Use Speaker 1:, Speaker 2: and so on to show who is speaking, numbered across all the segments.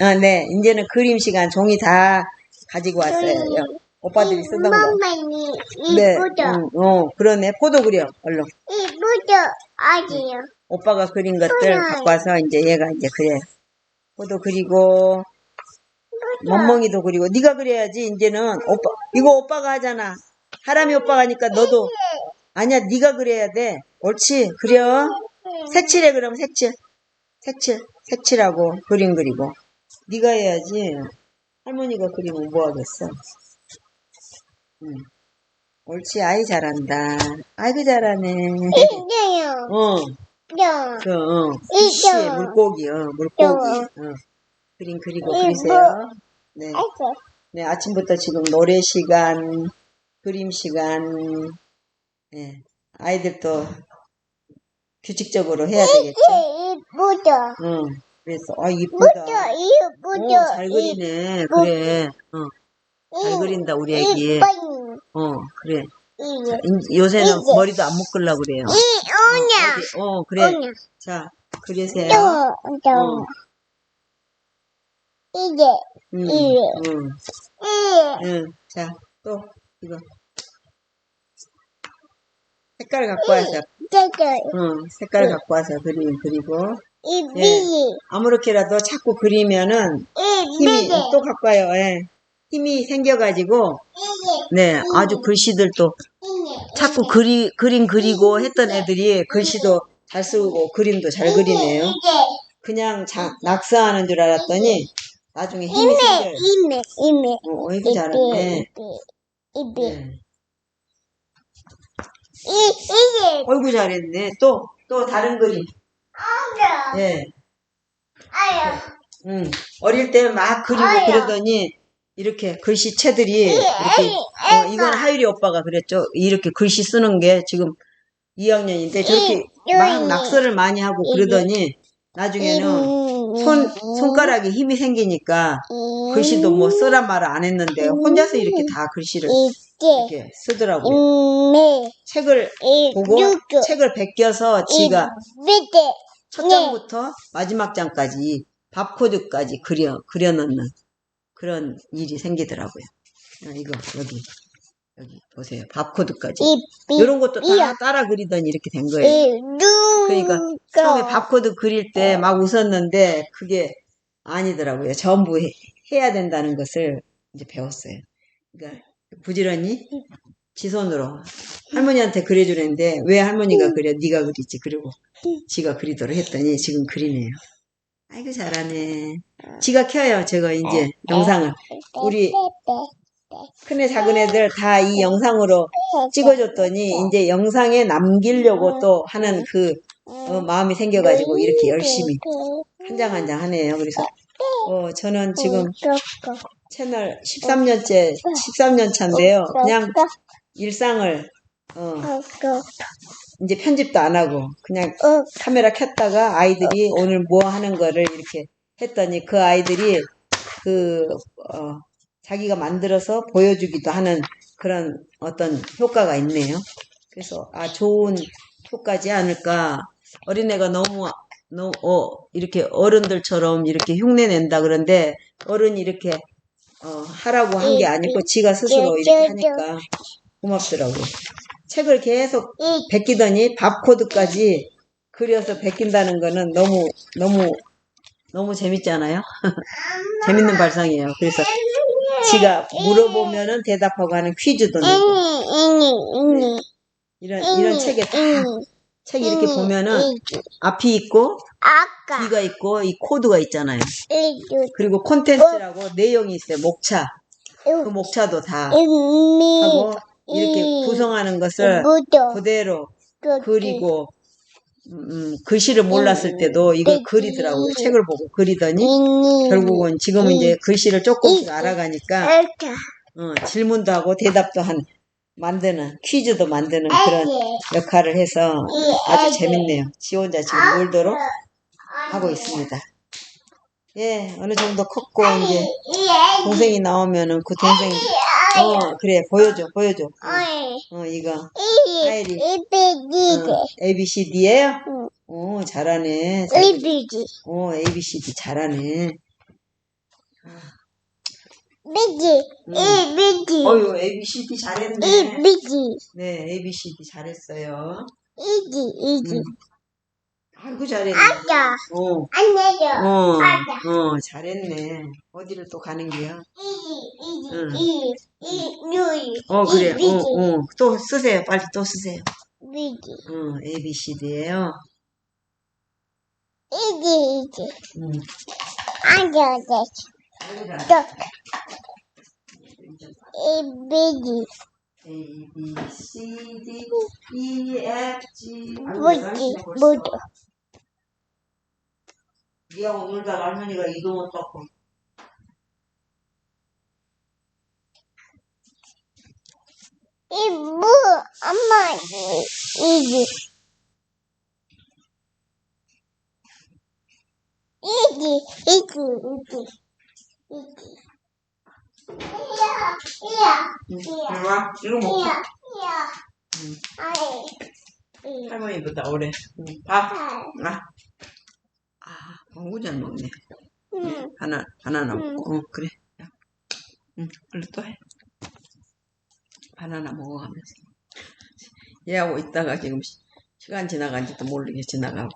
Speaker 1: 어, 네. 이제는 그림 시간 종이 다 가지고 왔어요. 여- 오빠들이 쓰던 거.
Speaker 2: 멍멍이
Speaker 1: 네.
Speaker 2: 이쁘죠?
Speaker 1: 응, 어, 그러네. 포도 그려. 얼른.
Speaker 2: 이쁘죠? 아니요.
Speaker 1: 오빠가 그린 것들. 갖고 와서 이제 얘가 이제 그래. 포도 그리고 멍멍이도 그리고 네가 그려야지 이제는 오빠 이거 오빠가 하잖아. 하람이 오빠가 하니까 너도 아니야 네가 그려야 돼. 옳지 그려. 색칠해 그럼 색칠. 색칠 색칠하고 그림 그리고 네가 해야지. 할머니가 그리면 뭐 하겠어. 응. 옳지 아이 잘한다. 아이고 잘하네.
Speaker 2: 이제요.
Speaker 1: 어.
Speaker 2: 요.
Speaker 1: 그, 어. 피쉬, 물고기, 어, 물고기, 어, 그림 그리고. 그리세요. 네. 네, 아침부터 지금 노래 시간, 그림 시간, 네, 아이들도 규칙적으로 해야 되겠죠. 응, 그래서, 아, 이쁘다.
Speaker 2: 이쁘죠?
Speaker 1: 어, 잘 그리네. 그래. 어, 잘 그린다, 우리 애기. 어, 그래.
Speaker 2: 이게.
Speaker 1: 인- 요새는. 머리도 안 묶으려고 그래요.
Speaker 2: 이 오냐.
Speaker 1: 어디- 어, 그래. 자, 그리세요. 어.
Speaker 2: 이게.
Speaker 1: 응,
Speaker 2: 이게.
Speaker 1: 응.
Speaker 2: 이.
Speaker 1: 응, 자, 또, 이거. 색깔 갖고 와서. 응, 색깔 갖고 와서 그림 그리고,
Speaker 2: 이
Speaker 1: 예. 아무렇게라도 자꾸 그리면은
Speaker 2: 이
Speaker 1: 힘이,
Speaker 2: 비기.
Speaker 1: 또 와요, 예. 힘이 생겨가지고, 네, 아주 글씨들도. 자꾸 그리, 그림 그리고 했던 애들이 글씨도 잘 쓰고 그림도 잘 그리네요. 그냥 자, 낙서하는 줄 알았더니, 나중에 힘이
Speaker 2: 이메.
Speaker 1: 생겨요.
Speaker 2: 이메. 이메.
Speaker 1: 어, 이거 잘하네. 네.
Speaker 2: 이, 이게.
Speaker 1: 어이구 잘했네. 또, 또 다른 그림. 예.
Speaker 2: 아유.
Speaker 1: 응. 어릴 때 막 그리고. 그러더니 이렇게 글씨체들이 이렇게 어, 이건 하율이 오빠가 그랬죠. 이렇게 글씨 쓰는 게 지금 2학년인데 저렇게
Speaker 2: 이,
Speaker 1: 막. 낙서를 많이 하고 그러더니 나중에는 손 손가락에 힘이 생기니까 글씨도 뭐 쓰란 말을 안 했는데 혼자서 이렇게 다 글씨를. 이렇게 쓰더라고요. 책을
Speaker 2: 이.
Speaker 1: 보고. 책을 베껴서 지가. 첫 장부터 마지막 장까지 밥코드까지 그려 그려 넣는 그런 일이 생기더라고요. 아, 이거 여기 여기 보세요. 밥코드까지
Speaker 2: 이.
Speaker 1: 이런 것도 다. 따라 그리더니 이렇게 된 거예요. 그러니까 처음에 밥코드 그릴 때 막 웃었는데 그게 아니더라고요. 전부 해, 해야 된다는 것을 이제 배웠어요. 그러니까 부지런히 지 손으로 할머니한테 그려주는데 왜 할머니가 그려 네가 그리지 그리고 지가 그리도록 했더니 지금 그리네요. 아이고 잘하네. 지가 켜요. 제가 이제 영상을 우리 큰애 작은 애들 다 이 영상으로 찍어줬더니 이제 영상에 남기려고 또 하는 그 어, 마음이 생겨가지고 이렇게 열심히 한 장 한 장 하네요. 그래서 어, 저는 지금 채널 13년째 13년 차인데요. 그냥 일상을 어, 이제 편집도 안 하고 그냥 카메라 켰다가 아이들이 오늘 뭐 하는 거를 이렇게 했더니 그 아이들이 그 어, 자기가 만들어서 보여주기도 하는 그런 어떤 효과가 있네요. 그래서 아 좋은 효과지 않을까. 어린애가 너무 너무 어, 이렇게 어른들처럼 이렇게 흉내 낸다 그런데 어른이 이렇게 어, 하라고 한 게 아니고 지가 스스로 이렇게 하니까 고맙더라고요. 책을 계속 베끼더니 밥 코드까지 그려서 베낀다는 거는 너무 너무 너무 재밌잖아요. 재밌는 발상이에요. 그래서 지가 물어보면은 대답하고 하는 퀴즈도 내고 이런 이런 책에 다책 이렇게 보면은 앞이 있고 뒤가 있고 이 코드가 있잖아요. 그리고 콘텐츠라고 내용이 있어요. 목차 그 목차도 다 하고 이렇게 구성하는 것을 그대로 그리고 음, 글씨를 몰랐을 때도 이걸 그리더라고요. 책을 보고 그리더니 결국은 지금은 이제 글씨를 조금씩 알아가니까 어, 질문도 하고 대답도 한 만드는 퀴즈도 만드는 그런 역할을 해서 아주 재밌네요. 지 혼자 지금 놀도록 하고 있습니다. 예, 어느 정도 컸고 이제 동생이 나오면은 그 동생 어 그래 보여줘 보여줘 어, 어 이거 하이리.
Speaker 2: 이비지
Speaker 1: 어, ABCD예요?
Speaker 2: 응.
Speaker 1: 오 잘하네.
Speaker 2: 이비지
Speaker 1: 오 ABCD 잘하네.
Speaker 2: 미지.
Speaker 1: 음.
Speaker 2: 이 미지.
Speaker 1: 어유 ABCD 잘했네.
Speaker 2: 이 미지.
Speaker 1: 네, ABCD 잘했어요.
Speaker 2: 이지 이지.
Speaker 1: 음. 아이고 잘했네.
Speaker 2: 아자.
Speaker 1: 어,
Speaker 2: 안 내려.
Speaker 1: 어,
Speaker 2: 맞아.
Speaker 1: 어, 잘했네. 어디를 또 가는 거야?
Speaker 2: 이지
Speaker 1: 응.
Speaker 2: 이지 이 누이.
Speaker 1: 어, 그래.
Speaker 2: 이.
Speaker 1: 어, 어. 또 쓰세요. 빨리 또 쓰세요.
Speaker 2: 미지.
Speaker 1: 어, ABCD예요.
Speaker 2: 이지 이지.
Speaker 1: 음.
Speaker 2: 아자 아자. 또. 이 미지.
Speaker 1: A, B, C, D, E, F, G. 벌써.
Speaker 2: 뭐죠?
Speaker 1: 니하고 놀다가 할머니가 이동을 떴고.
Speaker 2: 이 뭐? 엄마 이 이지. 이지 이지 이지 이지. 이야 이야
Speaker 1: 응,
Speaker 2: 이야.
Speaker 1: 이거 먹고.
Speaker 2: 이야 이야.
Speaker 1: 응.
Speaker 2: 아이. 이.
Speaker 1: 할머니보다 오래. 응, 밥. 아. 너무 잘 먹네.
Speaker 2: 응.
Speaker 1: 하나, 바나나
Speaker 2: 응.
Speaker 1: 먹고. 어, 그래. 야. 응, 얼른 또 해. 바나나 먹어가면서. 얘하고 있다가 지금 시- 시간 지나간지도 모르게 지나가고.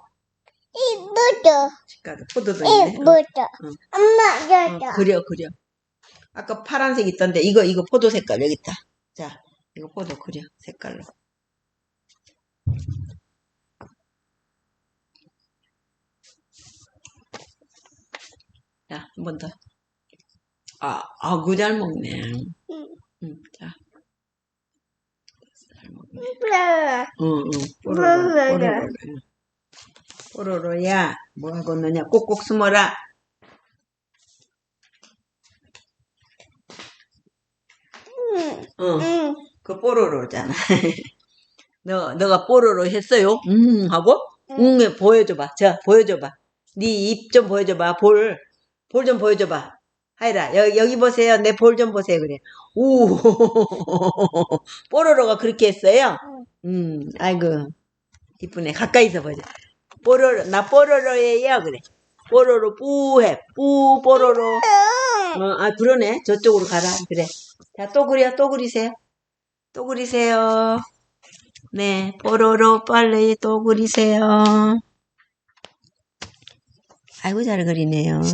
Speaker 2: 이 뭐죠?
Speaker 1: 집가도 포도도
Speaker 2: 이
Speaker 1: 있네. 어,
Speaker 2: 뭐죠?
Speaker 1: 응.
Speaker 2: 엄마
Speaker 1: 어,
Speaker 2: 저죠.
Speaker 1: 그려, 그려. 아까 파란색 있던데, 이거, 이거 포도 색깔 여기 있다. 자, 이거 포도 그려, 색깔로. 자, 한 번 더. 아, 아구 잘 먹네.
Speaker 2: 응.
Speaker 1: 응, 자. 잘 먹네.
Speaker 2: 네.
Speaker 1: 응, 응. 뽀로로, 뽀로로. 응. 뽀로로야, 뭐 하고 있느냐? 꼭꼭 숨어라.
Speaker 2: 응.
Speaker 1: 응.
Speaker 2: 응.
Speaker 1: 그 뽀로로잖아. 너, 너가 뽀로로 했어요? 음, 하고? 응, 해, 보여줘봐. 자, 보여줘봐. 네 입 좀 보여줘봐. 볼. 볼 좀 보여줘봐. 하이라, 여기, 여기 보세요. 내 볼 좀 보세요. 그래. 오, 뽀로로가 그렇게 했어요? 음, 아이고. 이쁘네. 가까이서 보자. 뽀로로, 나 뽀로로예요. 그래. 뽀로로 뿌해. 뿌, 뽀로로. 어, 아, 그러네. 저쪽으로 가라. 그래. 자, 또 그려, 또 그리세요. 또 그리세요. 네, 뽀로로 빨리 또 그리세요. 아이고, 잘 그리네요.